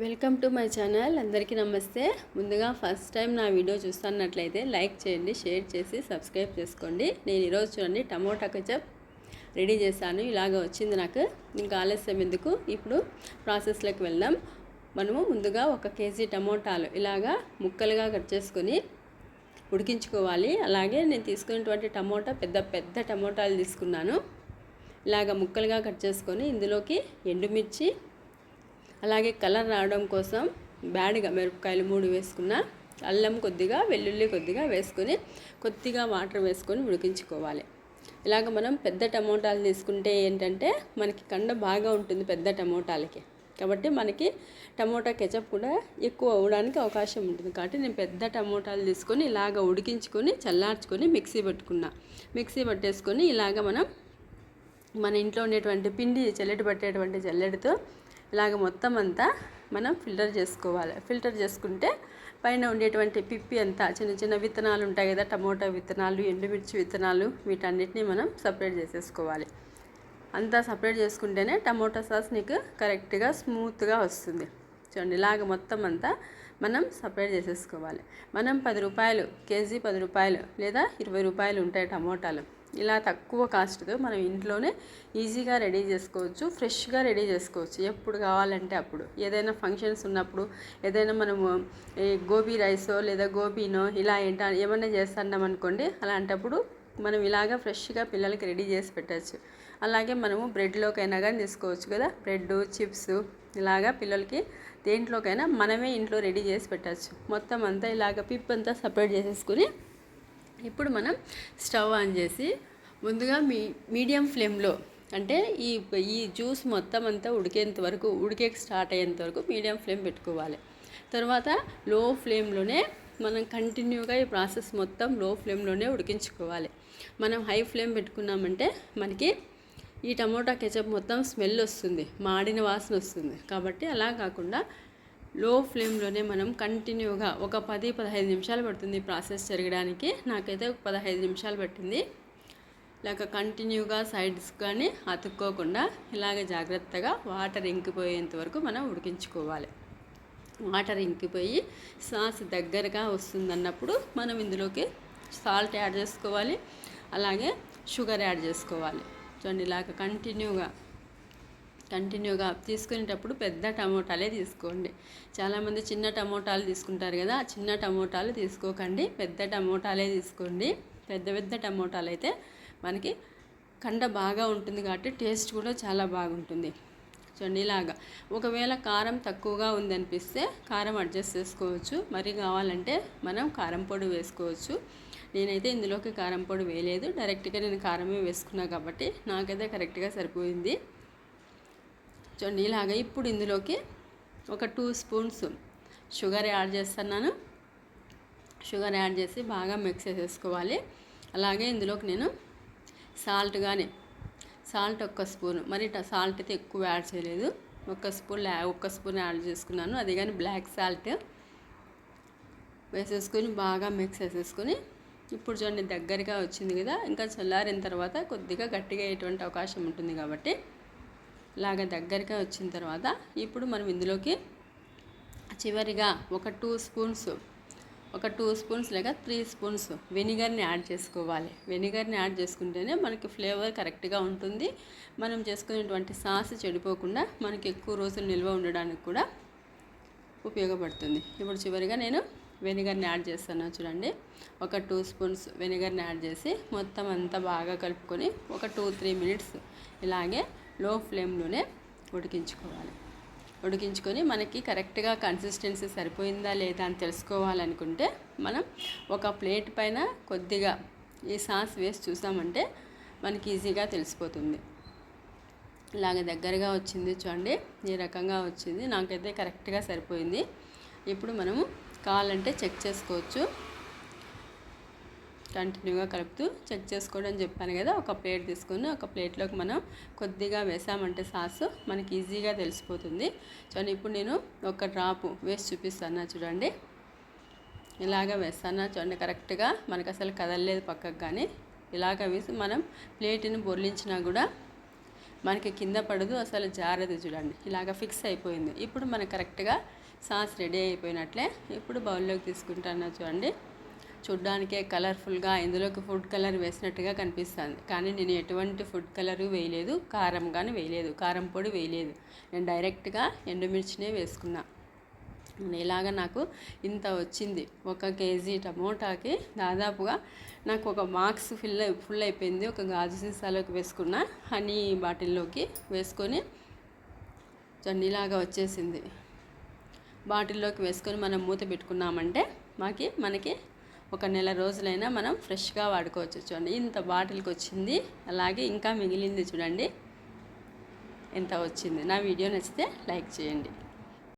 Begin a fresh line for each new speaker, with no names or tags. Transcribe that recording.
Welcome to my channel. అందరికీ నమస్తే. ముందుగా ఫస్ట్ టైం నా వీడియో చూస్తున్నట్లయితే లైక్ చేయండి షేర్ చేసి సబ్స్క్రైబ్ చేసుకోండి. నేను ఈరోజు చూడండి టమోటా కచప్ రెడీ చేశాను. ఇలాగ వచ్చింది నాకు. ఇంకా ఆలస్యం ఎందుకు? ఇప్పుడు ప్రాసెస్లోకి వెళ్దాం. మనము ముందుగా ఒక కేజీ టమోటాలు ఇలాగా ముక్కలుగా కట్ చేసుకొని ఉడికించుకోవాలి. అలాగే నేను తీసుకున్నటువంటి టమోటా పెద్ద పెద్ద టమోటాలు తీసుకున్నాను. ఇలాగ ముక్కలుగా కట్ చేసుకొని ఇందులోకి ఎండుమిర్చి అలాగే కలర్ రావడం కోసం బ్యాడ్గా మిరపకాయలు మూడు వేసుకున్న అల్లం కొద్దిగా వెల్లుల్లి కొద్దిగా వేసుకొని కొద్దిగా వాటర్ వేసుకొని ఉడికించుకోవాలి. ఇలాగ మనం పెద్ద టమోటాలు తీసుకుంటే ఏంటంటే మనకి కండ బాగా ఉంటుంది పెద్ద టమోటాలకి. కాబట్టి మనకి టమోటా కెచప్ కూడా ఎక్కువ అవ్వడానికి అవకాశం ఉంటుంది. కాబట్టి నేను పెద్ద టమోటాలు తీసుకొని ఇలాగ ఉడికించుకొని చల్లార్చుకొని మిక్సీ పెట్టుకున్నా. మిక్సీ పట్టేసుకొని ఇలాగ మనం మన ఇంట్లో ఉండేటువంటి పిండి జల్లెడ పట్టేటువంటి జల్లెడతో ఇలాగ మొత్తం అంతా మనం ఫిల్టర్ చేసుకోవాలి. ఫిల్టర్ చేసుకుంటే పైన ఉండేటువంటి పిప్పి అంతా చిన్న చిన్న విత్తనాలు ఉంటాయి కదా టమోటా విత్తనాలు ఎండుమిర్చి విత్తనాలు వీటన్నిటిని మనం సపరేట్ చేసేసుకోవాలి. అంతా సపరేట్ చేసుకుంటేనే టమోటా సాస్ నీకు కరెక్ట్గా స్మూత్గా వస్తుంది. చూడండి ఇలాగ మొత్తం అంతా మనం సపరేట్ చేసేసుకోవాలి. మనం పది రూపాయలు కేజీ పది రూపాయలు లేదా ఇరవై రూపాయలు ఉంటాయి టమోటాలు. ఇలా తక్కువ కాస్ట్తో మనం ఇంట్లోనే ఈజీగా రెడీ చేసుకోవచ్చు ఫ్రెష్గా రెడీ చేసుకోవచ్చు. ఎప్పుడు కావాలంటే అప్పుడు. ఏదైనా ఫంక్షన్స్ ఉన్నప్పుడు ఏదైనా మనము గోబీ రైసో లేదా గోబీనో ఇలా ఏంట ఏమన్నా చేస్తున్నాం అనుకోండి అలాంటప్పుడు మనం ఇలాగా ఫ్రెష్గా పిల్లలకి రెడీ చేసి పెట్టచ్చు. అలాగే మనము బ్రెడ్లోకైనా కానీ తీసుకోవచ్చు కదా. బ్రెడ్ చిప్స్ ఇలాగా పిల్లలకి దేంట్లోకైనా మనమే ఇంట్లో రెడీ చేసి పెట్టచ్చు. మొత్తం అంతా ఇలాగ పిప్ అంతా సపరేట్ చేసేసుకుని ఇప్పుడు మనం స్టవ్ ఆన్ చేసి ముందుగా మీ మీడియం ఫ్లేమ్లో అంటే ఈ ఈ జ్యూస్ మొత్తం అంతా ఉడికేంత వరకు ఉడికే స్టార్ట్ అయ్యేంత వరకు మీడియం ఫ్లేమ్ పెట్టుకోవాలి. తర్వాత లో ఫ్లేమ్లోనే మనం కంటిన్యూగా ఈ ప్రాసెస్ మొత్తం లో ఫ్లేమ్లోనే ఉడికించుకోవాలి. మనం హై ఫ్లేమ్ పెట్టుకున్నామంటే మనకి ఈ టమోటా కెచప్ మొత్తం స్మెల్ వస్తుంది మాడిన వాసన వస్తుంది. కాబట్టి అలా కాకుండా లో ఫ్లేమ్లోనే మనం కంటిన్యూగా ఒక పది పదహైదు నిమిషాలు పడుతుంది ప్రాసెస్ జరగడానికి. నాకైతే ఒక పదహైదు నిమిషాలు పట్టింది. ఇలాగ కంటిన్యూగా సైడ్స్ కానీ అతుక్కోకుండా ఇలాగ జాగ్రత్తగా వాటర్ ఇంకిపోయేంత వరకు మనం ఉడికించుకోవాలి. వాటర్ ఇంకిపోయి సాస్ దగ్గరగా వస్తుందన్నప్పుడు మనం ఇందులోకి సాల్ట్ యాడ్ చేసుకోవాలి. అలాగే షుగర్ యాడ్ చేసుకోవాలి. చూడండి ఇలాగ కంటిన్యూగా కంటిన్యూగా తీసుకునేటప్పుడు పెద్ద టమోటాలే తీసుకోండి. చాలామంది చిన్న టమోటాలు తీసుకుంటారు కదా చిన్న టమోటాలు తీసుకోకండి. పెద్ద టమోటాలే తీసుకోండి. పెద్ద పెద్ద టమోటాలు అయితే మనకి కండ బాగా ఉంటుంది కాబట్టి టేస్ట్ కూడా చాలా బాగుంటుంది. చూడండి ఇలాగా. ఒకవేళ కారం తక్కువగా ఉందనిపిస్తే కారం అడ్జస్ట్ చేసుకోవచ్చు. మరి కావాలంటే మనం కారం పొడి వేసుకోవచ్చు. నేనైతే ఇందులోకి కారం పొడి వేయలేదు. డైరెక్ట్గా నేను కారమే వేసుకున్నా కాబట్టి నాకైతే కరెక్ట్గా సరిపోయింది. చూడండి ఇలాగ ఇప్పుడు ఇందులోకి ఒక టూ స్పూన్స్ షుగర్ యాడ్ చేస్తున్నాను. షుగర్ యాడ్ చేసి బాగా మిక్స్ చేసేసుకోవాలి. అలాగే ఇందులోకి నేను సాల్ట్ కానీ సాల్ట్ ఒక్క స్పూన్ మరి సాల్ట్ అయితే ఎక్కువ యాడ్ చేయలేదు. ఒక్క స్పూన్ ఒక్క స్పూన్ యాడ్ చేసుకున్నాను. అది కానీ బ్లాక్ సాల్ట్ వేసేసుకొని బాగా మిక్స్ చేసేసుకొని ఇప్పుడు చూడండి దగ్గరగా వచ్చింది కదా ఇంకా చల్లారిన తర్వాత కొద్దిగా గట్టిగా అయ్యేటువంటి అవకాశం ఉంటుంది కాబట్టి లాగా దగ్గరగా వచ్చిన తర్వాత ఇప్పుడు మనం ఇందులోకి చివరిగా ఒక టూ స్పూన్స్ ఒక టూ స్పూన్స్ లేక త్రీ స్పూన్స్ వెనిగర్ని యాడ్ చేసుకోవాలి. వెనిగర్ని యాడ్ చేసుకుంటేనే మనకి ఫ్లేవర్ కరెక్ట్గా ఉంటుంది. మనం చేసుకునేటువంటి సాస్ చెడిపోకుండా మనకి ఎక్కువ రోజులు నిల్వ ఉండడానికి కూడా ఉపయోగపడుతుంది. ఇప్పుడు చివరిగా నేను వెనిగర్ని యాడ్ చేస్తాను చూడండి. ఒక టూ స్పూన్స్ వెనిగర్ని యాడ్ చేసి మొత్తం అంతా బాగా కలుపుకొని ఒక టూ త్రీ మినిట్స్ ఇలాగే లో ఫ్లేమ్లోనే ఉడికించుకోవాలి. ఉడికించుకొని మనకి కరెక్ట్గా కన్సిస్టెన్సీ సరిపోయిందా లేదా అని తెలుసుకోవాలనుకుంటే మనం ఒక ప్లేట్ పైన కొద్దిగా ఈ సాస్ వేసి చూసామంటే మనకి ఈజీగా తెలిసిపోతుంది. ఇలాగ దగ్గరగా వచ్చింది చూడండి ఈ రకంగా వచ్చింది. నాకైతే కరెక్ట్గా సరిపోయింది. ఇప్పుడు మనము కావాలంటే చెక్ చేసుకోవచ్చు. కంటిన్యూగా కలుపుతూ చెక్ చేసుకోవడం చెప్పాను కదా ఒక ప్లేట్ తీసుకొని ఒక ప్లేట్లోకి మనం కొద్దిగా వేసామంటే సాసు మనకి ఈజీగా తెలిసిపోతుంది. చూడండి ఇప్పుడు నేను ఒక డ్రాపు వేసి చూపిస్తాను చూడండి. ఇలాగ వేస్తాను చూడండి కరెక్ట్గా మనకు అసలు కదలలేదు పక్కకు కానీ. ఇలాగ వేసి మనం ప్లేట్ని బొర్లించినా కూడా మనకి కింద పడదు అసలు జారదు చూడండి. ఇలాగ ఫిక్స్ అయిపోయింది. ఇప్పుడు మనకు కరెక్ట్గా సాస్ రెడీ అయిపోయినట్లే. ఇప్పుడు బౌల్లోకి తీసుకుంటాను చూడండి. చూడ్డానికే కలర్ఫుల్గా ఇందులోకి ఫుడ్ కలర్ వేసినట్టుగా కనిపిస్తుంది. కానీ నేను ఎటువంటి ఫుడ్ కలరు వేయలేదు కారం కానీ వేయలేదు కారం పొడి వేయలేదు. నేను డైరెక్ట్గా ఎండుమిర్చినే వేసుకున్నా. ఇలాగ నాకు ఇంత వచ్చింది. ఒక కేజీ టమోటాకి దాదాపుగా నాకు ఒక మార్క్స్ ఫిల్ ఫుల్ అయిపోయింది. ఒక గాజు సీసాలోకి వేసుకున్న హనీ బాటిల్లోకి వేసుకొని చన్నీలాగా వచ్చేసింది. బాటిల్లోకి వేసుకొని మనం మూత పెట్టుకున్నామంటే మాకి మనకి ఒక నెల రోజులైనా మనం ఫ్రెష్గా వాడుకోవచ్చు చూడండి. ఇంత బాటిల్కి వచ్చింది అలాగే ఇంకా మిగిలింది చూడండి. ఎంత వచ్చింది? నా వీడియో నచ్చితే లైక్ చేయండి.